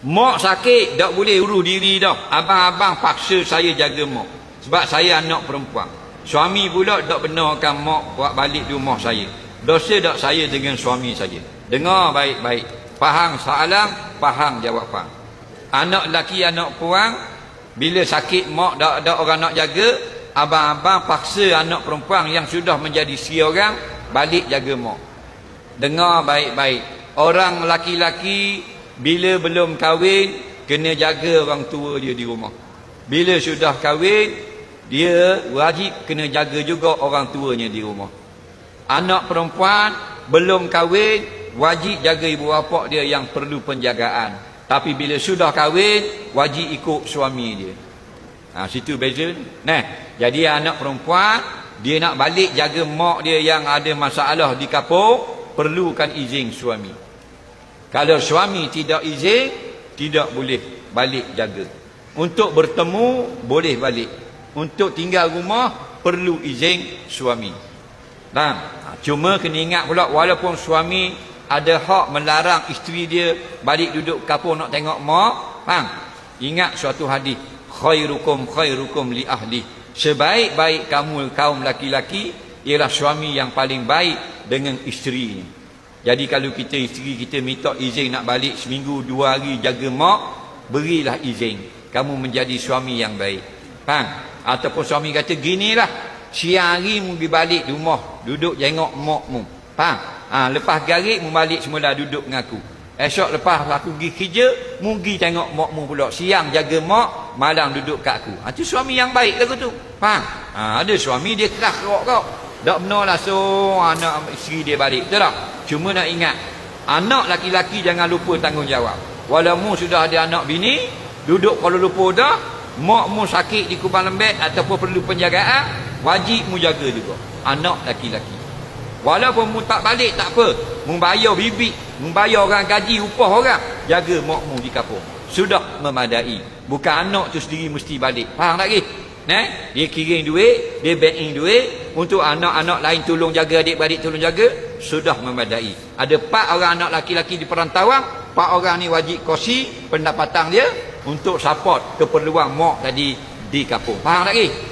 Mak sakit tak boleh urus diri dah. Abang-abang paksa saya jaga mak. Sebab saya anak perempuan. Suami pula tak benarkan mak buat balik di rumah saya. Dosa tak saya dengan suami saya. Dengar baik-baik. Faham soalan, faham jawapan. Anak lelaki, anak perempuan, bila sakit mak tak ada orang nak jaga, abang-abang paksa anak perempuan yang sudah menjadi si orang balik jaga mak. Dengar baik-baik. Orang laki-laki bila belum kahwin kena jaga orang tua dia di rumah. Bila sudah kahwin dia wajib kena jaga juga orang tuanya di rumah. Anak perempuan belum kahwin wajib jaga ibu bapa dia yang perlu penjagaan. Tapi bila sudah kahwin wajib ikut suami dia. Ha, situ beza. Nah, jadi anak perempuan dia nak balik jaga mak dia yang ada masalah di kapung perlukan izin suami. Kalau suami tidak izin, tidak boleh balik jaga. Untuk bertemu, boleh balik. Untuk tinggal rumah, perlu izin suami. Dan, ha, cuma kena ingat pula, walaupun suami ada hak melarang isteri dia balik duduk kapur nak tengok mak, faham? Ingat suatu hadis, khairukum khairukum li ahli. Sebaik-baik kamu kaum laki-laki ialah suami yang paling baik dengan isterinya. Jadi kalau kita isteri kita minta izin nak balik seminggu dua hari jaga mak, berilah izin. Kamu menjadi suami yang baik. Faham? Ataupun suami kata ginilah, siang hari mu pergi balik rumah, duduk tengok mak mu. Faham? Ha, lepas garik mu balik semula duduk dengan aku. Esok lepas aku pergi kerja, mu pergi tengok mak mu pula. Siang jaga mak, malam duduk kat aku. Ha, tu suami yang baik lagu tu. Faham? Ha, ada suami dia keras kau kau. Tak benar lah so anak isteri dia balik. Betul tak? Cuma nak ingat. Anak laki-laki jangan lupa tanggungjawab. Walaupun sudah ada anak bini. Duduk kalau lupa dah. Mak mu sakit di kubang lembek ataupun perlu penjagaan. Wajib mu jaga juga. Anak laki-laki. Walaupun mu tak balik tak apa. Mu bayar bibik. Mu bayar orang gaji upah orang. Jaga mak mu di kapung. Sudah memadai. Bukan anak tu sendiri mesti balik. Faham tak lagi? Nah, dia kirim duit, dia banking duit untuk anak-anak lain tolong jaga adik-beradik tolong jaga sudah memadai. Ada empat orang anak laki-laki di perantauan, empat orang ni wajib kosi pendapatan dia untuk support keperluan mak tadi di kampung. Faham tak lagi?